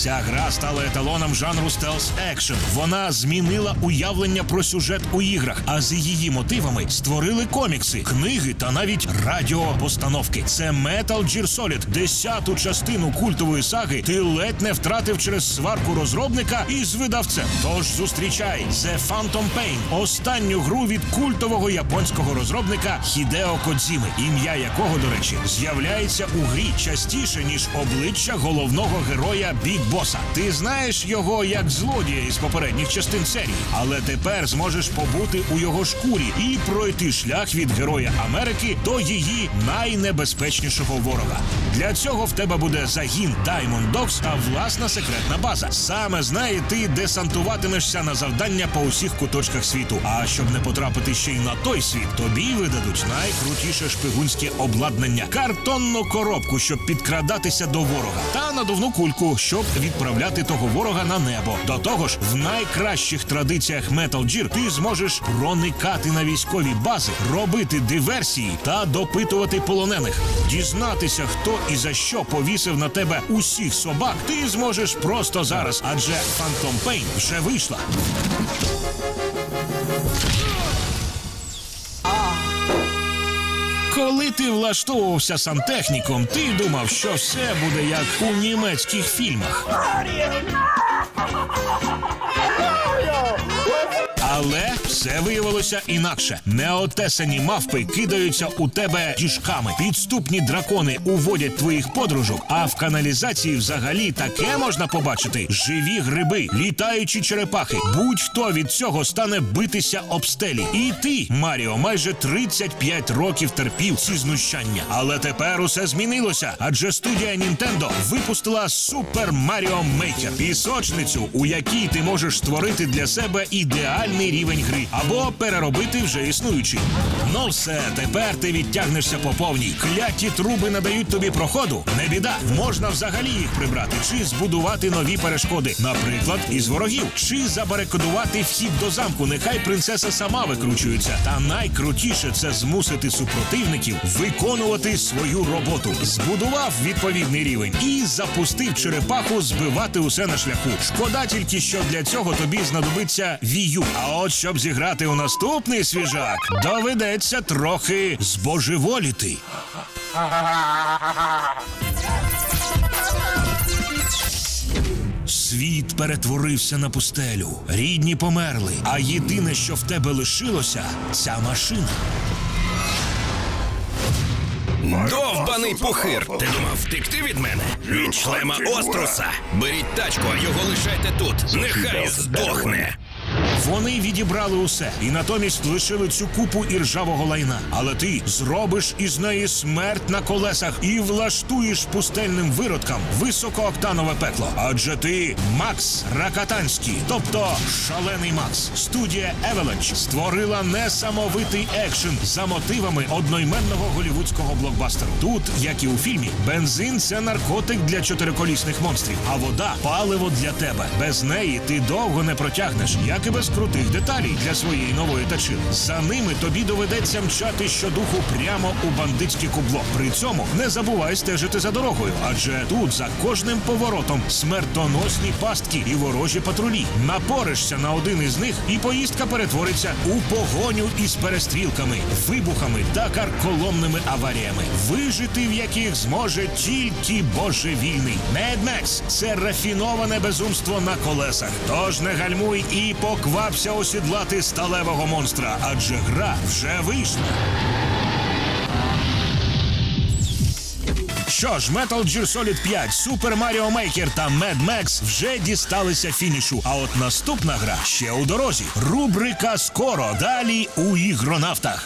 Ця гра стала еталоном жанру стелс екшн. Вона змінила уявлення про сюжет у іграх, а з її мотивами створили комікси, книги та навіть радіопостановки. Це Metal Gear Solid, десяту частину культової саги. Ти ледь не втратив через сварку розробника із видавцем. Тож зустрічай The Phantom Pain, останню гру від культового японського розробника Хідео Кодзіми, ім'я якого, до речі, з'являється у грі частіше ніж обличчя головного героя Біг Боса. Ти знаєш його як злодія із попередніх частин серії, але тепер зможеш побути у його шкурі і пройти шлях від героя Америки до її найнебезпечнішого ворога. Для цього в тебе буде загін Diamond Dogs та власна секретна база. Саме з неї ти десантуватимешся на завдання по усіх куточках світу. А щоб не потрапити ще й на той світ, тобі видадуть найкрутіше шпигунське обладнання, картонну коробку, щоб підкрадатися до ворога, та надувну кульку, щоб відправляти того ворога на небо. До того ж, в найкращих традиціях Metal Gear ти зможеш проникати на військові бази, робити диверсії та допитувати полонених, дізнатися, хто і за що повісив на тебе усіх собак. Ти зможеш просто зараз, адже Phantom Pain вже вийшла. Коли ти влаштовувався сантехніком, ти думав, що все буде як у німецьких фільмах. Але все виявилося інакше. Неотесані мавпи кидаються у тебе діжками. Підступні дракони уводять твоїх подружок. А в каналізації взагалі таке можна побачити: живі гриби, літаючі черепахи. Будь-хто від цього стане битися об стелі. І ти, Маріо, майже 35 років терпів ці знущання. Але тепер усе змінилося, адже студія Nintendo випустила Super Mario Maker – пісочницю, у якій ти можеш створити для себе ідеальний рівень гри або переробити вже існуючий. Ну все, тепер ти відтягнешся по повній. Кляті труби надають тобі проходу. Не біда, можна взагалі їх прибрати чи збудувати нові перешкоди, наприклад, із ворогів, чи забарикадувати вхід до замку. Нехай принцеса сама викручується. Та найкрутіше це змусити супротивників виконувати свою роботу. Збудував відповідний рівень і запустив черепаху збивати усе на шляху. Шкода тільки, що для цього тобі знадобиться вію. А от щоб зіграти у наступний свіжак, доведеться трохи збожеволіти. Світ перетворився на пустелю. Рідні померли. А єдине, що в тебе лишилося, ця машина. Довбаний пухир! Ти думав втекти від мене? Від члема Оструса? Беріть тачку, а його лишайте тут. Нехай здохне. Вони відібрали усе і натомість лишили цю купу іржавого лайна. Але ти зробиш із неї смерть на колесах і влаштуєш пустельним виродкам високооктанове пекло. Адже ти Макс Ракатанський, тобто шалений Макс. Студія Avalanche створила несамовитий екшен за мотивами одноіменного голівудського блокбастеру. Тут, як і у фільмі, бензин це наркотик для чотириколісних монстрів, а вода паливо для тебе. Без неї ти довго не протягнеш, як і без крутих деталей для своєї нової тачили. За ними тобі доведеться мчати щодуху прямо у бандитське кубло. При цьому не забувай стежити за дорогою, адже тут за кожним поворотом смертоносні пастки і ворожі патрулі. Напоришся на один із них, і поїздка перетвориться у погоню із перестрілками, вибухами та карколомними аваріями, вижити в яких зможе тільки божевільний. Mad Max – це рафіноване безумство на колесах. Тож не гальмуй і поквапся осідлати сталевого монстра, адже гра вже вийшла. Що ж, Metal Gear Solid 5, Super Mario Maker та Mad Max вже дісталися фінішу. А от наступна гра ще у дорозі. Рубрика скоро далі у ігронавтах.